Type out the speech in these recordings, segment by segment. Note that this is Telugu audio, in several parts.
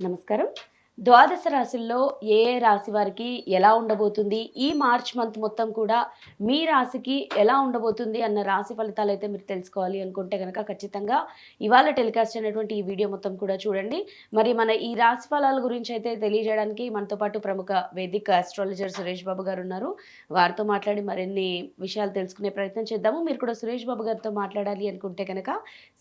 నమస్కారం. ద్వాదశ రాశుల్లో ఏ ఏ రాశి వారికి ఎలా ఉండబోతుంది? ఈ మార్చ్ మంత్ మొత్తం కూడా మీ రాశికి ఎలా ఉండబోతుంది అన్న రాశి ఫలితాలు అయితే మీరు తెలుసుకోవాలి అనుకుంటే కనుక ఖచ్చితంగా ఇవాళ టెలికాస్ట్ అయినటువంటి ఈ వీడియో మొత్తం కూడా చూడండి. మరి మన ఈ రాశి ఫలాల గురించి అయితే తెలియజేయడానికి మనతో పాటు ప్రముఖ వేదిక ఆస్ట్రాలజర్ సురేష్ బాబు గారు ఉన్నారు. వారితో మాట్లాడి మరిన్ని విషయాలు తెలుసుకునే ప్రయత్నం చేద్దాము. మీరు కూడా సురేష్ బాబు గారితో మాట్లాడాలి అనుకుంటే కనుక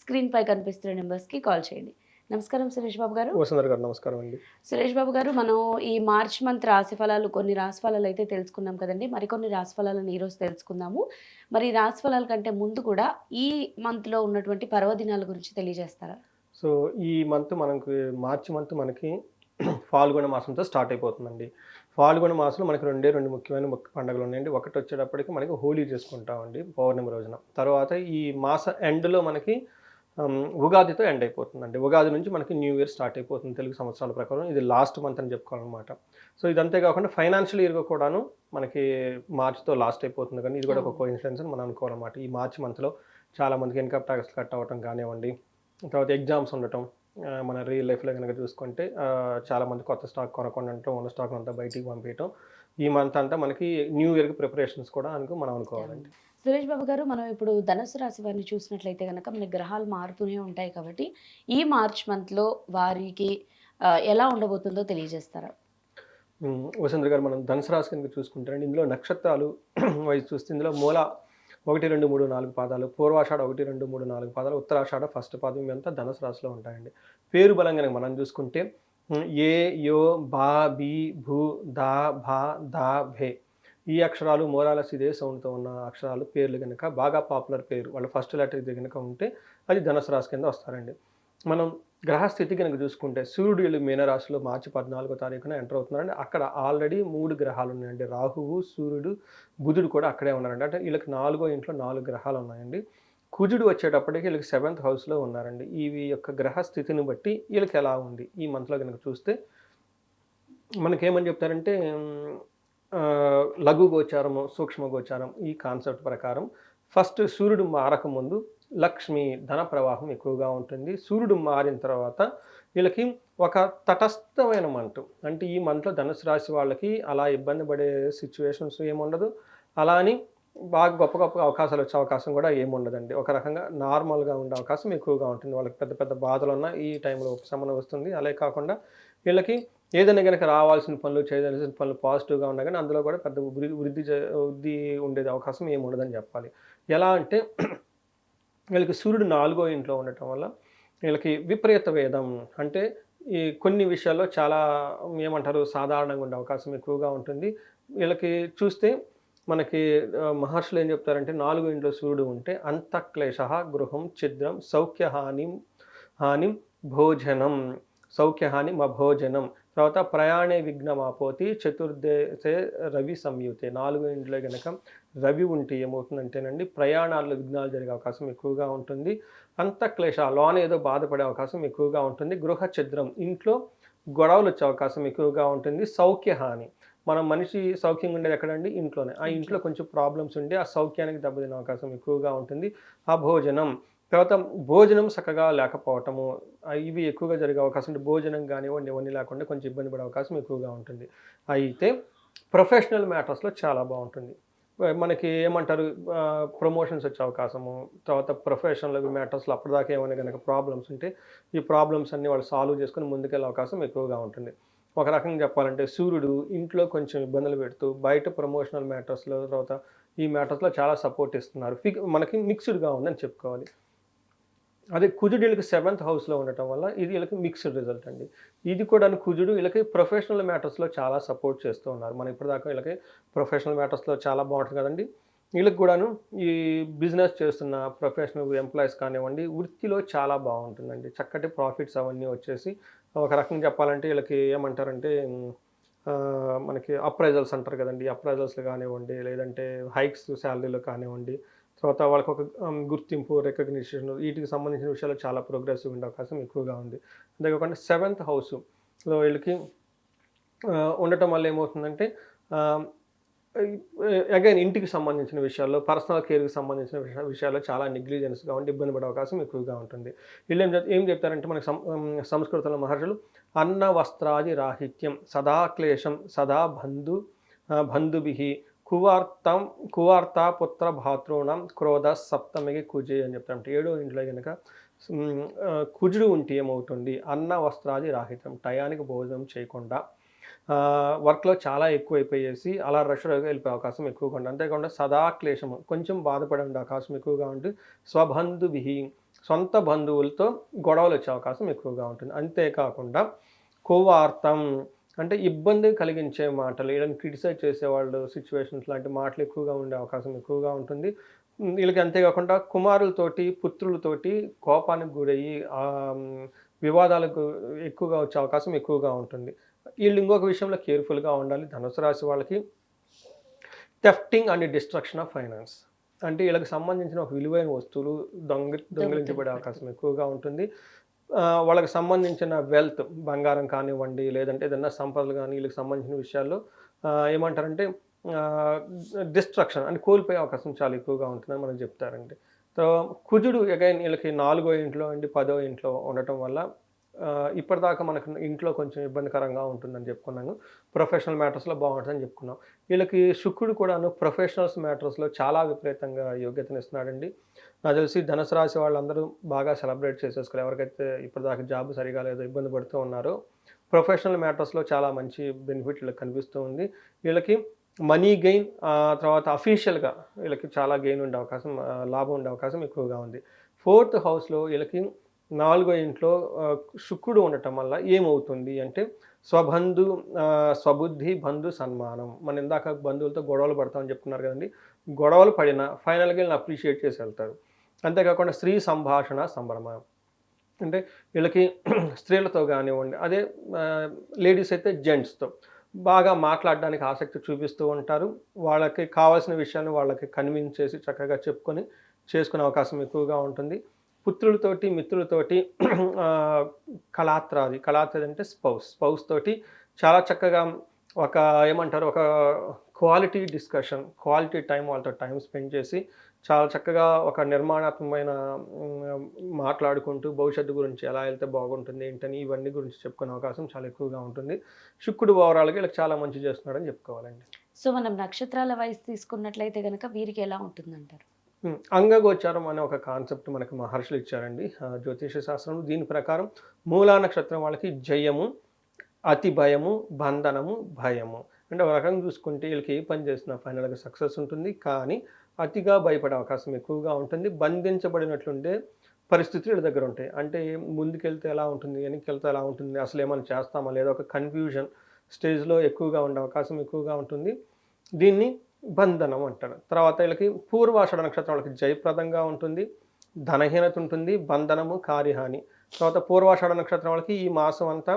స్క్రీన్పై కనిపిస్తున్న నెంబర్స్కి కాల్ చేయండి. నమస్కారం సురేష్ బాబు గారు. వసుంధర గారు నమస్కారం అండి. సురేష్ బాబు గారు మనం ఈ మార్చ్ మంత్ రాశి ఫలాలు కొన్ని రాశి ఫలాలు అయితే తెలుసుకున్నాం కదండి. మరికొన్ని రాశి ఫలాలను ఈరోజు తెలుసుకుందాము. మరి రాశి ఫలాల కంటే ముందు కూడా ఈ మంత్లో ఉన్నటువంటి పర్వదినాల గురించి తెలియజేస్తారా? సో ఈ మంత్ మనకు మార్చి మంత్ మనకి ఫాల్గొన మాసంతో స్టార్ట్ అయిపోతుందండి. ఫాల్గొన మాసంలో మనకి రెండే రెండు ముఖ్యమైన ముఖ్య పండుగలు ఉన్నాయండి. ఒకటి వచ్చేటప్పటికి మనకి హోలీ చేసుకుంటామండి పౌర్ణమి రోజున. తర్వాత ఈ మాస ఎండ్లో మనకి ఉగాదితో ఎండ్ అయిపోతుందండి. ఉగాది నుంచి మనకి న్యూ ఇయర్ స్టార్ట్ అయిపోతుంది తెలుగు సంవత్సరాల ప్రకారం. ఇది లాస్ట్ మంత్ అని చెప్పుకోవాలన్నమాట. సో ఇదంతే కాకుండా ఫైనాన్షియల్ ఇయర్గా కూడాను మనకి మార్చ్తో లాస్ట్ అయిపోతుంది కానీ ఇది కూడా ఒక కోఇన్సిడెన్స్ అని మనం అనుకోవాలన్నమాట. ఈ మార్చ్ మంత్లో చాలా మందికి ఇన్కమ్ ట్యాక్స్ కట్ అవ్వటం కానివ్వండి తర్వాత ఎగ్జామ్స్ ఉండటం మన రియల్ లైఫ్లో కనుక చూసుకుంటే ఆ, చాలా మంది కొత్త స్టాక్ కొనకుండా ఉండటం ఉన్న స్టాక్ అంతా బయటికి పంపించడం ఈ మంత్ అంతా మనకి న్యూ ఇయర్కి ప్రిపరేషన్స్ కూడా అనుకు మనం అనుకోవాలండి. సురేష్ బాబు గారు మనం ఇప్పుడు ధనుసు రాశి వారిని చూసినట్లయితే కనుక మన గ్రహాలు మారుతూనే ఉంటాయి కాబట్టి ఈ మార్చ్ మంత్లో వారికి ఎలా ఉండబోతుందో తెలియజేస్తారా? ఉమ్, వసుంధర గారు మనం ధనుసు రాశి కనుక చూసుకుంటారండి ఇందులో నక్షత్రాలు వైపు చూస్తే ఇందులో మూల ఒకటి రెండు మూడు నాలుగు పాదాలు పూర్వాషాఢ ఒకటి రెండు మూడు నాలుగు పాదాలు ఉత్తరాషాఢ ఫస్ట్ పాదం ఇవంతా ధనుసు రాశిలో ఉంటాయండి. పేరు బలం కనుక మనం చూసుకుంటే ఏ యో బా బి భూ దా భా దా భే ఈ అక్షరాలు మోరాలస్ ఇదే సౌండ్తో ఉన్న అక్షరాలు పేర్లు కనుక బాగా పాపులర్ పేరు. వాళ్ళ ఫస్ట్ లెటర్ ఇది కనుక ఉంటే అది ధనుసు రాశి కింద వస్తారండి. మనం గ్రహస్థితి కనుక చూసుకుంటే సూర్యుడు మీనరాశిలో మార్చి పద్నాలుగో తారీఖున ఎంటర్ అవుతున్నారండి. అక్కడ ఆల్రెడీ మూడు గ్రహాలు ఉన్నాయండి. రాహువు సూర్యుడు బుధుడు కూడా అక్కడే ఉన్నారండి. అంటే వీళ్ళకి నాలుగో ఇంట్లో నాలుగు గ్రహాలు ఉన్నాయండి. కుజుడు వచ్చేటప్పటికి వీళ్ళకి సెవెంత్ హౌస్లో ఉన్నారండి. ఇవి యొక్క గ్రహ స్థితిని బట్టి వీళ్ళకి ఎలా ఉంది? ఈ మంత్లో కనుక చూస్తే మనకేమని చెప్తారంటే లఘు గోచారము సూక్ష్మ గోచారం ఈ కాన్సెప్ట్ ప్రకారం. ఫస్ట్ సూర్యుడు మారక ముందు లక్ష్మి ధన ప్రవాహం ఎక్కువగా ఉంటుంది. సూర్యుడు మారిన తర్వాత వీళ్ళకి ఒక తటస్థమైన మంట అంటే ఈ మంటలో ధనుసు రాశి వాళ్ళకి అలా ఇబ్బంది పడే సిచ్యువేషన్స్ ఏముండదు. అలా అని బాగా గొప్ప గొప్ప అవకాశాలు వచ్చే అవకాశం కూడా ఏముండదండి. ఒక రకంగా నార్మల్గా ఉండే అవకాశం ఎక్కువగా ఉంటుంది. వాళ్ళకి పెద్ద పెద్ద బాధలు ఉన్న ఈ టైంలో ఉపశమనం వస్తుంది. అలాగే కాకుండా వీళ్ళకి ఏదైనా కనుక రావాల్సిన పనులు చేయవలసిన పనులు పాజిటివ్గా ఉన్నా కానీ అందులో కూడా పెద్ద వృద్ధి వృద్ధి చే- వృద్ధి ఉండేది అవకాశం ఏమి ఉండదని చెప్పాలి. ఎలా అంటే వీళ్ళకి సూర్యుడు నాలుగో ఇంట్లో ఉండటం వల్ల వీళ్ళకి విపరీత వేదం. అంటే ఈ కొన్ని విషయాల్లో చాలా ఏమంటారు సాధారణంగా ఉండే అవకాశం ఎక్కువగా ఉంటుంది. వీళ్ళకి చూస్తే మనకి మహర్షులు ఏం చెప్తారంటే నాలుగో ఇంట్లో సూర్యుడు ఉంటే అంతఃక్లేశ గృహం ఛిద్రం సౌఖ్యహాని హాని భోజనం. సౌఖ్యహాని మా భోజనం తర్వాత ప్రయాణే విఘ్నమాపోతి చతుర్దశే రవి సంయుతే. నాలుగు ఇంట్లో గనక రవి ఉంటే ఏమవుతుందంటేనండి ప్రయాణాల్లో విఘ్నాలు జరిగే అవకాశం ఎక్కువగా ఉంటుంది. అంతఃక్లేశ లోన ఏదో బాధపడే అవకాశం ఎక్కువగా ఉంటుంది. గృహ ఛిద్రం ఇంట్లో గొడవలు వచ్చే అవకాశం ఎక్కువగా ఉంటుంది. సౌఖ్యహాని మనం మనిషి సౌఖ్యంగా ఉండేది ఎక్కడండి? ఇంట్లోనే. ఆ ఇంట్లో కొంచెం ప్రాబ్లమ్స్ ఉండి ఆ సౌఖ్యానికి దెబ్బతినే అవకాశం ఎక్కువగా ఉంటుంది. ఆ భోజనం తర్వాత భోజనం చక్కగా లేకపోవటము ఇవి ఎక్కువగా జరిగే అవకాశం ఉంటుంది భోజనం కానివ్వండి ఇవన్నీ లేకుండా కొంచెం ఇబ్బంది పడే అవకాశం ఎక్కువగా ఉంటుంది. అయితే ప్రొఫెషనల్ మ్యాటర్స్లో చాలా బాగుంటుంది. మనకి ఏమంటారు ప్రమోషన్స్ వచ్చే అవకాశము తర్వాత ప్రొఫెషనల్ మ్యాటర్స్లో అప్పటిదాకా ఏమైనా కనుక ప్రాబ్లమ్స్ ఉంటే ఈ ప్రాబ్లమ్స్ అన్ని వాళ్ళు సాల్వ్ చేసుకుని ముందుకెళ్ళే అవకాశం ఎక్కువగా ఉంటుంది. ఒక రకంగా చెప్పాలంటే సూర్యుడు ఇంట్లో కొంచెం ఇబ్బందులు పెడుతూ బయట ప్రమోషనల్ మ్యాటర్స్లో తర్వాత ఈ మ్యాటర్స్లో చాలా సపోర్ట్ ఇస్తున్నారు. ఫిక్ మనకి మిక్స్డ్గా ఉందని చెప్పుకోవాలి. అదే కుజుడు వీళ్ళకి సెవెంత్ హౌస్లో ఉండటం వల్ల ఇది వీళ్ళకి మిక్స్డ్ రిజల్ట్ అండి. ఇది కూడా కుజుడు వీళ్ళకి ప్రొఫెషనల్ మ్యాటర్స్లో చాలా సపోర్ట్ చేస్తూ ఉన్నారు. మనం ఇప్పటిదాకా వీళ్ళకి ప్రొఫెషనల్ మ్యాటర్స్లో చాలా బాగుంటుంది కదండి. వీళ్ళకి కూడాను ఈ బిజినెస్ చేస్తున్న ప్రొఫెషనల్ ఎంప్లాయీస్ కానివ్వండి వృత్తిలో చాలా బాగుంటుందండి. చక్కటి ప్రాఫిట్స్ అవన్నీ వచ్చేసి ఒక రకంగా చెప్పాలంటే వీళ్ళకి ఏమంటారంటే మనకి అప్రైజల్స్ అంటారు కదండి. అప్రైజల్స్ కానివ్వండి లేదంటే హైక్స్ శాలరీలో కానివ్వండి తర్వాత వాళ్ళకి ఒక um, గుర్తింపు రికగ్నిషన్ వీటికి సంబంధించిన విషయాలు చాలా ప్రోగ్రెసివ్ ఉండే అవకాశం ఎక్కువగా ఉంది. అంతేకాకుండా సెవెంత్ హౌస్లో వీళ్ళకి ఉండటం వల్ల ఏమవుతుందంటే అగైన్ ఇంటికి సంబంధించిన విషయాల్లో పర్సనల్ కేర్కి సంబంధించిన విషయ విషయాల్లో చాలా నెగ్లిజెన్స్గా ఉండి ఇబ్బంది పడే అవకాశం ఎక్కువగా ఉంటుంది. వీళ్ళు ఏం ఏం చెప్తారంటే మనకి సం- um, సంస్కృతంలో మహర్షులు అన్న వస్త్రాది రాహిత్యం సదా క్లేశం సదా బంధు బంధుభి కువార్తం కువార్త పుత్ర భాతృణం క్రోధ సప్తమికి కుజి అని చెప్తారంటే. ఏడో ఇంట్లో కనుక కుజుడు ఉంటే ఏమవుతుంది? అన్న వస్త్రాది రాహిత్యం టయానికి భోజనం చేయకుండా వర్క్లో చాలా ఎక్కువ అయిపోయేసి అలా రష్గా వెళ్ళిపోయే అవకాశం ఎక్కువగా ఉంటుంది అంతేకాకుండా సదా క్లేశము కొంచెం బాధపడే అవకాశం ఎక్కువగా ఉంటుంది స్వబంధుభి సొంత బంధువులతో గొడవలు వచ్చే అవకాశం ఎక్కువగా ఉంటుంది. అంతేకాకుండా కోవార్థం అంటే ఇబ్బంది కలిగించే మాటలు ఏదైనా క్రిటిసైజ్ చేసేవాళ్ళు సిచ్యువేషన్స్ లాంటి మాటలు ఎక్కువగా ఉండే అవకాశం ఎక్కువగా ఉంటుంది. వీళ్ళకి అంతేకాకుండా కుమారులతోటి పుత్రులతోటి కోపానికి గురయ్యి వివాదాలకు ఎక్కువగా వచ్చే అవకాశం ఎక్కువగా ఉంటుంది. వీళ్ళు ఇంకొక విషయంలో కేర్ఫుల్గా ఉండాలి. ధనుసు రాశి వాళ్ళకి thefting and destruction of finance అంటే వీళ్ళకి సంబంధించిన ఒక విలువైన వస్తువులు దొంగ దొంగిలించబడే అవకాశం ఎక్కువగా ఉంటుంది. వాళ్ళకి సంబంధించిన వెల్త్ బంగారం కానివ్వండి లేదంటే ఏదైనా సంపదలు కానీ వీళ్ళకి సంబంధించిన విషయాల్లో ఏమంటారంటే డిస్ట్రక్షన్ అని కోల్పోయే అవకాశం చాలా ఎక్కువగా ఉంటుందని మనం చెప్తారండి. సో కుజుడు అగైన్ వీళ్ళకి నాలుగో ఇంట్లో అండి పదో ఇంట్లో ఉండటం వల్ల ఇప్పటిదాకా మనకు ఇంట్లో కొంచెం ఇబ్బందికరంగా ఉంటుందని చెప్పుకున్నాను. ప్రొఫెషనల్ మ్యాటర్స్లో బాగుంటుందని చెప్పుకున్నాం. వీళ్ళకి శుక్రుడు కూడాను ప్రొఫెషనల్స్ మ్యాటర్స్లో చాలా విపరీతంగా యోగ్యతనిస్తున్నాడండి. నాకు తెలిసి ధనుసు రాశి వాళ్ళందరూ బాగా సెలబ్రేట్ చేసేసుకోవాలి ఎవరికైతే ఇప్పటిదాకా జాబ్ సరిగా లేదో ఇబ్బంది పడుతూ ఉన్నారో ప్రొఫెషనల్ మ్యాటర్స్లో చాలా మంచి బెనిఫిట్ వీళ్ళకి కనిపిస్తూ ఉంది. వీళ్ళకి మనీ గెయిన్ తర్వాత అఫీషియల్గా వీళ్ళకి చాలా గెయిన్ ఉండే అవకాశం లాభం ఉండే అవకాశం ఎక్కువగా ఉంది. ఫోర్త్ హౌస్లో వీళ్ళకి నాలుగో ఇంట్లో శుక్రుడు ఉండటం వల్ల ఏమవుతుంది అంటే స్వబంధు స్వబుద్ధి బంధు సన్మానం. మన ఇందాక బంధువులతో గొడవలు పడతామని చెప్తున్నారు కదండి. గొడవలు పడిన ఫైనల్గా వీళ్ళని అప్రిషియేట్ చేసి వెళ్తారు. అంతేకాకుండా స్త్రీ సంభాషణ సంభ్రమ. అంటే వీళ్ళకి స్త్రీలతో కానివ్వండి అదే లేడీస్ అయితే జెంట్స్తో. బాగా మాట్లాడడానికి ఆసక్తి చూపిస్తూ ఉంటారు. వాళ్ళకి కావాల్సిన విషయాన్ని వాళ్ళకి కన్విన్స్ చేసి చక్కగా చెప్పుకొని చేసుకునే అవకాశం ఎక్కువగా ఉంటుంది. పుత్రులతోటి మిత్రులతోటి కళాత్రాది కళాత్రాది కళాత్రది అంటే స్పౌస్ స్పౌస్ తోటి చాలా చక్కగా ఒక ఏమంటారు ఒక క్వాలిటీ డిస్కషన్ క్వాలిటీ టైం వాళ్ళతో టైం స్పెండ్ చేసి చాలా చక్కగా ఒక నిర్మాణాత్మకమైన మాట్లాడుకుంటూ భవిష్యత్తు గురించి ఎలా వెళ్తే బాగుంటుంది ఏంటని ఇవన్నీ గురించి చెప్పుకునే అవకాశం చాలా ఎక్కువగా ఉంటుంది. శుక్రుడు ఓవరాల్గా వీళ్ళకి చాలా మంచి చేస్తున్నాడని చెప్పుకోవాలండి. సో మనం నక్షత్రాల వయసు తీసుకున్నట్లయితే కనుక వీరికి ఎలా ఉంటుందంటారు? అంగగోచారం అనే ఒక కాన్సెప్ట్ మనకి మహర్షులు ఇచ్చారండి. జ్యోతిష శాస్త్రం దీని ప్రకారం మూలా నక్షత్రం వాళ్ళకి జయము అతి భయము బంధనము భయము. అంటే ఒక రకంగా చూసుకుంటే వీళ్ళకి ఏ పని చేసినా ఫైనల్గా సక్సెస్ ఉంటుంది. కానీ అతిగా భయపడే అవకాశం ఎక్కువగా ఉంటుంది. బంధించబడినట్లుండే పరిస్థితులు వీళ్ళ దగ్గర ఉంటాయి. అంటే ముందుకెళ్తే ఎలా ఉంటుంది వెనక్కి ఎలా ఉంటుంది అసలు ఏమైనా చేస్తామా లేదా ఒక కన్ఫ్యూజన్ స్టేజ్లో ఎక్కువగా ఉండే అవకాశం ఎక్కువగా ఉంటుంది. దీన్ని బంధనం అంటారు తర్వాత వీళ్ళకి పూర్వాషాఢ నక్షత్రం వాళ్ళకి జయప్రదంగా ఉంటుంది ధనహీనత ఉంటుంది బంధనము కార్యహాని. తర్వాత పూర్వాషాఢ నక్షత్రం వాళ్ళకి ఈ మాసం అంతా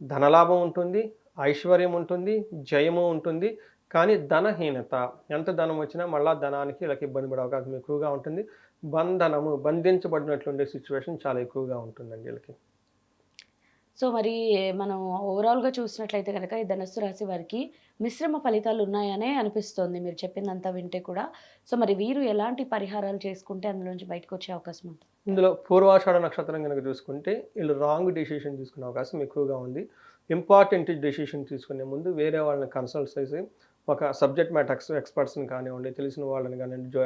ధనలాభం ఉంటుంది ఐశ్వర్యం ఉంటుంది జయము ఉంటుంది. కానీ ధనహీనత ఎంత ధనం వచ్చినా మళ్ళా ధనానికి వీళ్ళకి ఇబ్బంది పడే అవకాశం ఎక్కువగా ఉంటుంది. బంధనము బంధించబడినట్లుండే సిచ్యువేషన్ చాలా ఎక్కువగా ఉంటుందండి వీళ్ళకి. సో మరి మనం ఓవరాల్గా చూసినట్లయితే కనుక ఈ ధనస్సు రాశి వారికి మిశ్రమ ఫలితాలు ఉన్నాయనే అనిపిస్తోంది. మీరు చెప్పిందంతా వింటే కూడా. సో మరి వీరు ఎలాంటి పరిహారాలు చేసుకుంటే అందులోంచి బయటకు వచ్చే అవకాశం ఉంటుంది? ఇందులో పూర్వాషాఢ నక్షత్రం కనుక చూసుకుంటే వీళ్ళు రాంగ్ డెసిషన్ తీసుకునే అవకాశం ఎక్కువగా ఉంది. ఇంపార్టెంట్ డెసిషన్ తీసుకునే ముందు వేరే వాళ్ళని కన్సల్ట్ చేసి ఒక సబ్జెక్ట్ మ్యాటర్ ఎక్స్ ఎక్స్పర్ట్స్ని కానివ్వండి తెలిసిన వాళ్ళని కానివ్వండి జో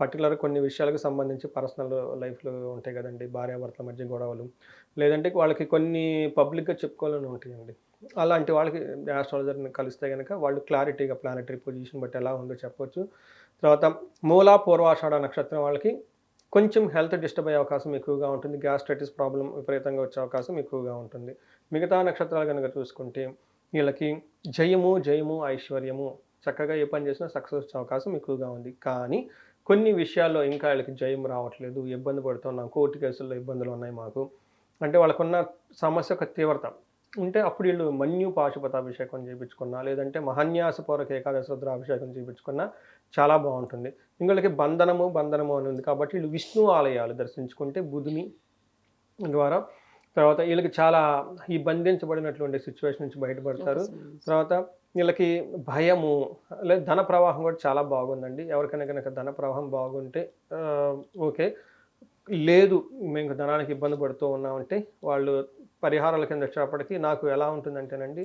పర్టికులర్ కొన్ని విషయాలకు సంబంధించి పర్సనల్ లైఫ్లో ఉంటాయి కదండి. భార్యాభర్తల మధ్య గొడవలు. లేదంటే వాళ్ళకి కొన్ని పబ్లిక్గా చెప్పుకోవాలని ఉంటాయండి. అలాంటి వాళ్ళకి ఆస్ట్రాలజర్ని కలిస్తే కనుక వాళ్ళు క్లారిటీగా ప్లానటరీ పొజిషన్ బట్టి ఎలా ఉందో చెప్పొచ్చు. తర్వాత మూలా పూర్వాషాఢ నక్షత్రం వాళ్ళకి కొంచెం హెల్త్ డిస్టర్బ్ అయ్యే అవకాశం ఎక్కువగా ఉంటుంది. గ్యాస్ట్రైటిస్ ప్రాబ్లం విపరీతంగా వచ్చే అవకాశం ఎక్కువగా ఉంటుంది. మిగతా నక్షత్రాలు కనుక చూసుకుంటే వీళ్ళకి జయము జయము ఐశ్వర్యము చక్కగా ఏ పని చేసినా సక్సెస్ వచ్చే అవకాశం ఎక్కువగా ఉంది. కానీ కొన్ని విషయాల్లో ఇంకా వీళ్ళకి జయం రావట్లేదు ఇబ్బంది పడుతున్నాం కోర్టు కేసుల్లో ఇబ్బందులు ఉన్నాయి మాకు. అంటే వాళ్ళకున్న సమస్య ఒక తీవ్రత. ఉంటే అప్పుడు వీళ్ళు మన్యు పాశుపతాభిషేకం చేయించుకున్నా లేదంటే మహన్యాసపూర్వక ఏకాదశ రుద్రాభిషేకం చేయించుకున్నా చాలా బాగుంటుంది. ఇంకొకరికి బంధనము బంధనము అని ఉంది కాబట్టి వీళ్ళు విష్ణు ఆలయాలు దర్శించుకుంటే బుధుని ద్వారా తర్వాత వీళ్ళకి చాలా ఈ బంధించబడినటువంటి సిచ్యువేషన్ నుంచి బయటపడతారు. తర్వాత వీళ్ళకి భయము లేదా ధన ప్రవాహం కూడా చాలా బాగుందండి. ఎవరికైనా కనుక ధన ప్రవాహం బాగుంటే ఓకే. లేదు మేము ధనానికి ఇబ్బంది పడుతూ ఉన్నామంటే వాళ్ళు పరిహారాల కింద వచ్చేటప్పటికి నాకు ఎలా ఉంటుందంటేనండి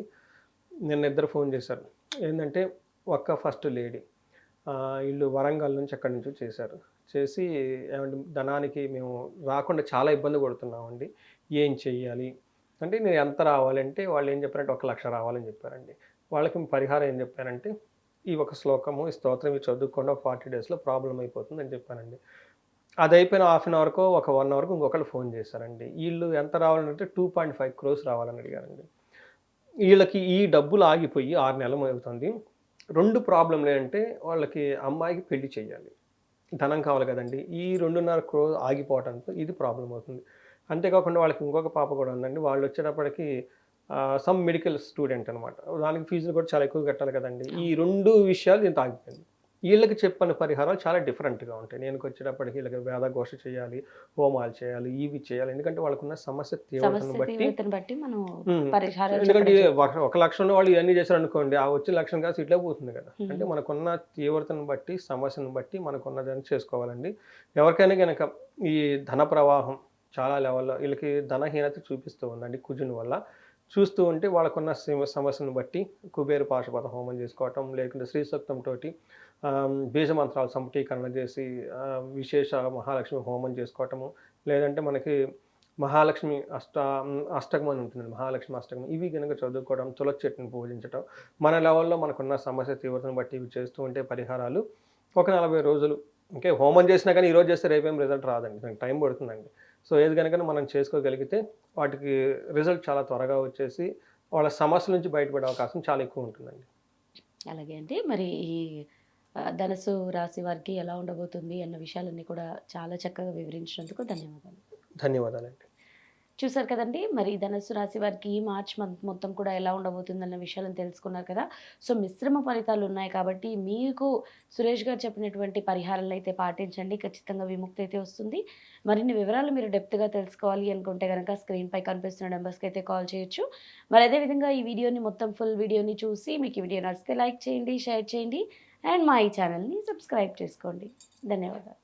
నిన్న ఇద్దరు ఫోన్ చేశారు. ఏంటంటే ఒక్క ఫస్ట్ లేడీ వీళ్ళు వరంగల్ నుంచి అక్కడి నుంచి చేశారు చేసి ఏమంటే ధనానికి మేము రాకుండా చాలా ఇబ్బంది పడుతున్నామండి. ఏం చెయ్యాలి? అంటే నేను ఎంత రావాలంటే వాళ్ళు ఏం చెప్పారంటే ఒక లక్ష రావాలని చెప్పారండి. వాళ్ళకి పరిహారం ఏం చెప్పారంటే ఈ ఒక శ్లోకము ఈ స్తోత్రం ఇవి చదువుకుండా ఫార్టీ డేస్లో ప్రాబ్లం అయిపోతుంది అని చెప్పానండి అది అయిపోయిన హాఫ్ అన్ అవర్కో ఒక వన్ అవర్కి ఇంకొకళ్ళు ఫోన్ చేశారండి. వీళ్ళు ఎంత రావాలంటే టూ పాయింట్ ఫైవ్ క్రోస్ రావాలని అడిగారండి. వీళ్ళకి ఈ డబ్బులు ఆగిపోయి ఆరు నెలలు అవుతుంది రెండు ప్రాబ్లంలు ఏంటంటే వాళ్ళకి అమ్మాయికి పెళ్ళి చేయాలి ధనం కావాలి కదండి. ఈ రెండున్నర క్రోర్ ఆగిపోవడంతో ఇది ప్రాబ్లం అవుతుంది. అంతేకాకుండా వాళ్ళకి ఇంకొక పాప కూడా ఉందండి. వాళ్ళు వచ్చేటప్పటికి సమ్ మెడికల్ స్టూడెంట్ అనమాట దానికి ఫీజులు కూడా చాలా ఎక్కువ కట్టాలి కదండి. ఈ రెండు విషయాలు దీంతో ఆగిపోయింది వీళ్ళకి చెప్పిన పరిహారాలు చాలా డిఫరెంట్గా ఉంటాయి. నేను వచ్చేటప్పటికి వీళ్ళకి వేదఘోష చేయాలి హోమాలు చేయాలి ఇవి చేయాలి. ఎందుకంటే వాళ్ళకున్న సమస్య తీవ్రతను సమస్య బట్టి తీవ్రతను బట్టి మనం ఉమ్, పరిహారాలు ఎందుకంటే ఒక- ఒక లక్ష ఉన్న వాళ్ళు ఇవన్నీ చేశారు అనుకోండి ఆ వచ్చే లక్షం కాదు ఇట్లే పోతుంది కదా. అంటే మనకున్న తీవ్రతను బట్టి సమస్యను బట్టి మనకున్నదాన్ని చేసుకోవాలండి. ఎవరికైనా కనుక ఈ ధన ప్రవాహం చాలా లెవెల్లో వీళ్ళకి ధనహీనత చూపిస్తూ ఉందండి కుజుని వల్ల. చూస్తూ ఉంటే వాళ్ళకున్న సమస్యను బట్టి కుబేరు పాశుపత హోమం చేసుకోవటం లేకుంటే శ్రీ సూక్తంతో బీజమంత్రాలు సంపుటీకరణ చేసి విశేష మహాలక్ష్మి హోమం చేసుకోవటము లేదంటే మనకి మహాలక్ష్మి అష్ట అష్టకం అని ఉంటుంది మహాలక్ష్మి అష్టకం. ఇవి కనుక చదువుకోవడం తులసి చెట్టును పూజించడం మన లెవెల్లో మనకున్న సమస్య తీవ్రతను బట్టి ఇవి చేస్తూ ఉంటే పరిహారాలు ఒక నలభై రోజులు ఇంకే హోమం చేసినా కానీ ఈరోజు చేస్తే రేపేం రిజల్ట్ రాదండి. దానికి టైం పడుతుందండి. సో ఏది కనుక మనం చేసుకోగలిగితే వాటికి రిజల్ట్ చాలా త్వరగా వచ్చేసి వాళ్ళ సమస్య నుంచి బయటపడే అవకాశం చాలా ఎక్కువ ఉంటుందండి. అలాగే అండి. మరి ఈ ధనుసు రాశి వారికి ఎలా ఉండబోతుంది అన్న విషయాలన్నీ కూడా చాలా చక్కగా వివరించినందుకు ధన్యవాదాలు. ధన్యవాదాలండి. చూసారు కదండి? మరి ధనుసు రాశి వారికి ఈ మార్చ్ మంత్ మొత్తం కూడా ఎలా ఉండబోతుంది అన్న విషయాలను తెలుసుకున్నారు కదా. సో మిశ్రమ ఫలితాలు ఉన్నాయి కాబట్టి మీకు సురేష్ గారు చెప్పినటువంటి పరిహారాలు అయితే పాటించండి. ఖచ్చితంగా విముక్తి అయితే వస్తుంది. మరిన్ని వివరాలు మీరు డెప్త్గా తెలుసుకోవాలి అనుకుంటే కనుక స్క్రీన్పై కనిపిస్తున్న నెంబర్స్కి అయితే కాల్ చేయొచ్చు. మరి అదేవిధంగా ఈ వీడియోని మొత్తం ఫుల్ వీడియోని చూసి మీకు ఈ వీడియో నచ్చితే లైక్ చేయండి షేర్ చేయండి అండ్ మా ఈ ఛానల్ని సబ్స్క్రైబ్ చేసుకోండి. ధన్యవాదాలు.